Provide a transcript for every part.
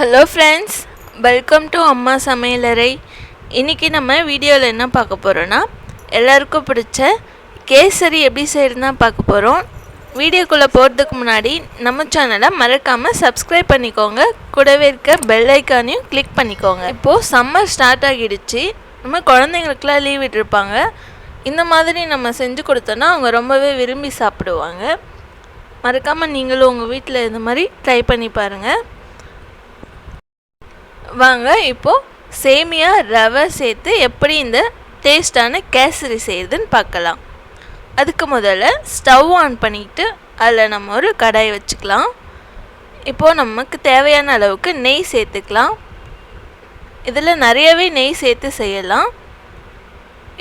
Hello friends welcome to அம்மா சமையலறை இன்றைக்கி நம்ம வீடியோவில் என்ன பார்க்க போகிறோன்னா எல்லாருக்கும் பிடிச்ச கேசரி எப்படி செய்யறதுன்னு பார்க்க போகிறோம் வீடியோக்குள்ளே போகிறதுக்கு முன்னாடி நம்ம சேனலை மறக்காமல் சப்ஸ்கிரைப் பண்ணிக்கோங்க. கூடவே இருக்க பெல் ஐக்கானையும் கிளிக் பண்ணிக்கோங்க. இப்போது சம்மர் ஸ்டார்ட் ஆகிடுச்சு. நம்ம குழந்தைங்களுக்குலாம் லீவ் விட்டுருப்பாங்க. இந்த மாதிரி நம்ம செஞ்சு கொடுத்தோன்னா அவங்க ரொம்பவே விரும்பி சாப்பிடுவாங்க. மறக்காமல் நீங்களும் உங்கள் வீட்டில் இந்த மாதிரி ட்ரை பண்ணி பாருங்கள் வாங்க இப்போது சேமியா ரவை சேர்த்து எப்படி இந்த டேஸ்டான கேசரி செய்யுதுன்னு பார்க்கலாம். அதுக்கு முதல்ல ஸ்டவ் ஆன் பண்ணிக்கிட்டு அதில் நம்ம ஒரு கடாய் வச்சுக்கலாம். இப்போது நமக்கு தேவையான அளவுக்கு நெய் சேர்த்துக்கலாம். இதில் நிறையவே நெய் சேர்த்து செய்யலாம்.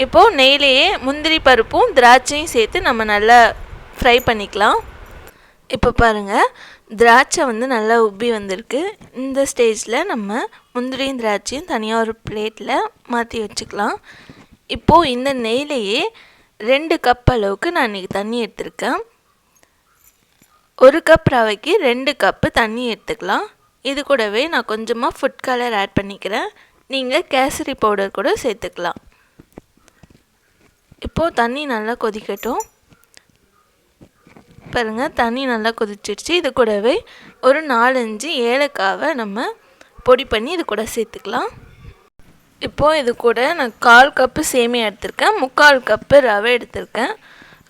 இப்போது நெய்லேயே முந்திரி பருப்பும் திராட்சையும் சேர்த்து நம்ம நல்லா ஃப்ரை பண்ணிக்கலாம். இப்போ பாருங்கள் திராட்சை வந்து நல்லா உப்பி வந்திருக்கு. இந்த ஸ்டேஜில் நம்ம முந்திரியும் திராட்சையும் தனியாக ஒரு பிளேட்டில் மாற்றி வச்சுக்கலாம். இப்போது இந்த நெய்லையே ரெண்டு கப் அளவுக்கு நான் இன்றைக்கி தண்ணி எடுத்திருக்கேன். ஒரு கப் ரவைக்கு ரெண்டு கப்பு தண்ணி எடுத்துக்கலாம். இது கூடவே நான் கொஞ்சமாக ஃபுட் கலர் ஆட் பண்ணிக்கிறேன். நீங்கள் கேசரி பவுடர் கூட சேர்த்துக்கலாம். இப்போது தண்ணி நல்லா கொதிக்கட்டும். பாருங்கள் தண்ணி நல்லா கொதிச்சிருச்சு. இது கூடவே ஒரு நாலஞ்சு ஏலக்காவை நம்ம பொடி பண்ணி இது கூட சேர்த்துக்கலாம். இப்போது இது கூட நான் கால் கப்பு சேமியா எடுத்திருக்கேன். முக்கால் கப்பு ரவை எடுத்திருக்கேன்.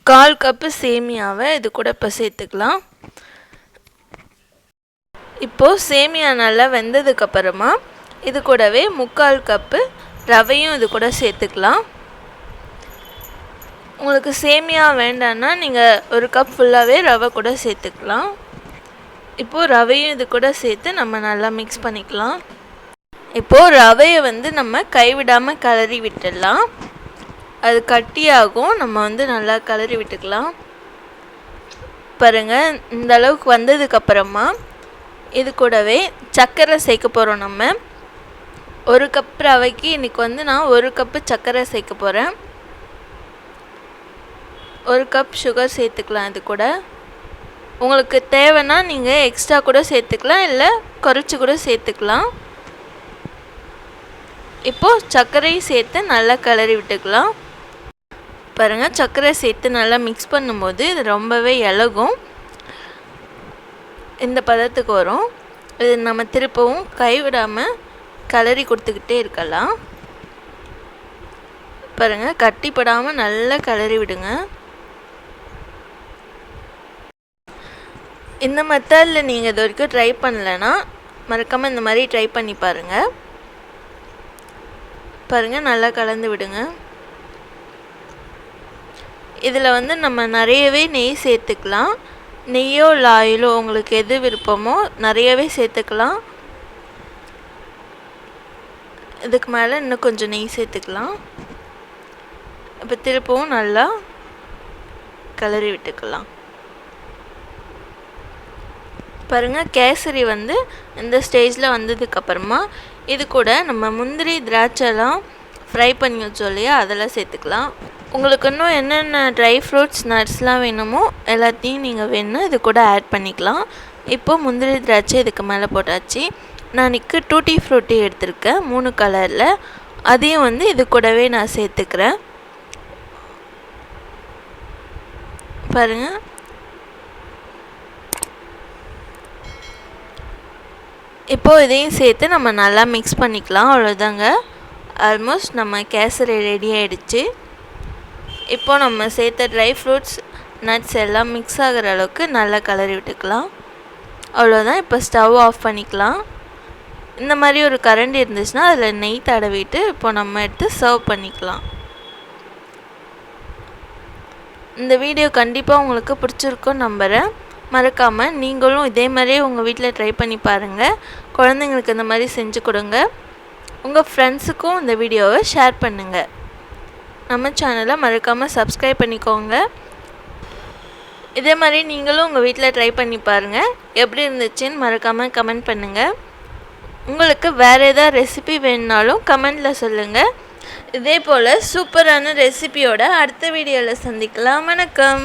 கால் கப்பு சேமியாவை இது கூட இப்போ சேர்த்துக்கலாம். இப்போது சேமியா நல்லா வெந்ததுக்கப்புறமா இது கூடவே முக்கால் கப்பு ரவையும் இது கூட சேர்த்துக்கலாம். உங்களுக்கு சேமியா வேண்டான்னா நீங்கள் ஒரு கப் ஃபுல்லாகவே ரவை கூட சேர்த்துக்கலாம். இப்போது ரவையும் இது கூட சேர்த்து நம்ம நல்லா மிக்ஸ் பண்ணிக்கலாம். இப்போது ரவையை வந்து நம்ம கைவிடாமல் கலரி விட்டுடலாம். அது கட்டியாகும். நம்ம வந்து நல்லா கலரி விட்டுக்கலாம். பாருங்கள் இந்த அளவுக்கு வந்ததுக்கப்புறமா இது கூடவே சர்க்கரை சேர்க்க போகிறோம் நம்ம. ஒரு கப் ரவைக்கு இன்றைக்கி வந்து நான் ஒரு கப்பு சர்க்கரை சேர்க்க போகிறேன் ஒரு கப் சுகர் சேர்த்துக்கலாம் இது கூட. உங்களுக்கு தேவைன்னா நீங்கள் எக்ஸ்ட்ரா கூட சேர்த்துக்கலாம் இல்லை குறைச்சி கூட சேர்த்துக்கலாம். இப்போது சர்க்கரையும் சேர்த்து நல்லா கிளறி விட்டுக்கலாம். பாருங்கள் சர்க்கரை சேர்த்து நல்லா மிக்ஸ் பண்ணும்போது இது ரொம்பவே இலகும். இந்த பதத்துக்கு வரும். இது நம்ம திருப்பவும் கைவிடாமல் கிளறி கொடுத்துக்கிட்டே இருக்கலாம். பாருங்கள் கட்டிப்படாமல் நல்லா கிளறி விடுங்க. இந்த மெத்தடில் நீங்கள் இது வரைக்கும் ட்ரை பண்ணலைன்னா மறக்காமல் இந்த மாதிரி ட்ரை பண்ணி பாருங்கள் பாருங்கள் நல்லா கலந்து விடுங்க. இதில் வந்து நம்ம நிறையவே நெய் சேர்த்துக்கலாம். நெய்யோ இல்லை ஆயிலோ உங்களுக்கு எது விருப்பமோ நிறையவே சேர்த்துக்கலாம். இதுக்கு மேலே இன்னும் கொஞ்சம் நெய் சேர்த்துக்கலாம். இப்போ திருப்பவும் நல்லா கிளறி விட்டுக்கலாம். பாருங்கள் கேசரி வந்து இந்த ஸ்டேஜில் வந்ததுக்கப்புறமா இது கூட நம்ம முந்திரி திராட்சைலாம் ஃப்ரை பண்ணி வச்சோம் இல்லையா அதெல்லாம் சேர்த்துக்கலாம். உங்களுக்கு இன்னும் என்னென்ன ட்ரை ஃப்ரூட்ஸ் நட்ஸ்லாம் வேணுமோ எல்லாத்தையும் நீங்கள் வேணும் இது கூட ஆட் பண்ணிக்கலாம். இப்போது முந்திரி திராட்சை இதுக்கு மேலே போட்டாச்சு. நான் இன்றைக்கி டூட்டி ஃப்ரூட்டி எடுத்திருக்கேன் மூணு கலரில் அதையும் வந்து இது கூடவே நான் சேர்த்துக்கிறேன். பாருங்கள் இப்போது இதையும் சேர்த்து நம்ம நல்லா மிக்ஸ் பண்ணிக்கலாம். அவ்வளோதாங்க ஆல்மோஸ்ட் நம்ம கேசரி ரெடி ஆகிடுச்சு இப்போது நம்ம சேர்த்த ட்ரை ஃப்ரூட்ஸ் நட்ஸ் எல்லாம் மிக்ஸ் ஆகிற அளவுக்கு நல்லா கலரி விட்டுக்கலாம். அவ்வளோதான் இப்போ ஸ்டவ் ஆஃப் பண்ணிக்கலாம். இந்த மாதிரி ஒரு கரண்டி இருந்துச்சுன்னா அதில் நெய் தடவிட்டு இப்போ நம்ம எடுத்து சர்வ் பண்ணிக்கலாம். இந்த வீடியோ கண்டிப்பாக உங்களுக்கு பிடிச்சிருக்கோன்னு நம்புகிறேன் மறக்காமல் நீங்களும் இதே மாதிரியே உங்கள் வீட்டில் ட்ரை பண்ணி பாருங்கள் குழந்தைங்களுக்கு இந்த மாதிரி செஞ்சு கொடுங்க. உங்கள் ஃப்ரெண்ட்ஸுக்கும் இந்த வீடியோவை ஷேர் பண்ணுங்கள் நம்ம சேனலை மறக்காமல் சப்ஸ்கிரைப் பண்ணிக்கோங்க. இதே மாதிரி நீங்களும் உங்கள் வீட்டில் ட்ரை பண்ணி பாருங்கள் எப்படி இருந்துச்சுன்னு மறக்காமல் கமெண்ட் பண்ணுங்கள் உங்களுக்கு வேறு எதாவது ரெசிபி வேணுனாலும் கமெண்டில் சொல்லுங்கள் இதே போல் சூப்பரான ரெசிபியோட அடுத்த வீடியோவில் சந்திக்கலாம். வணக்கம்.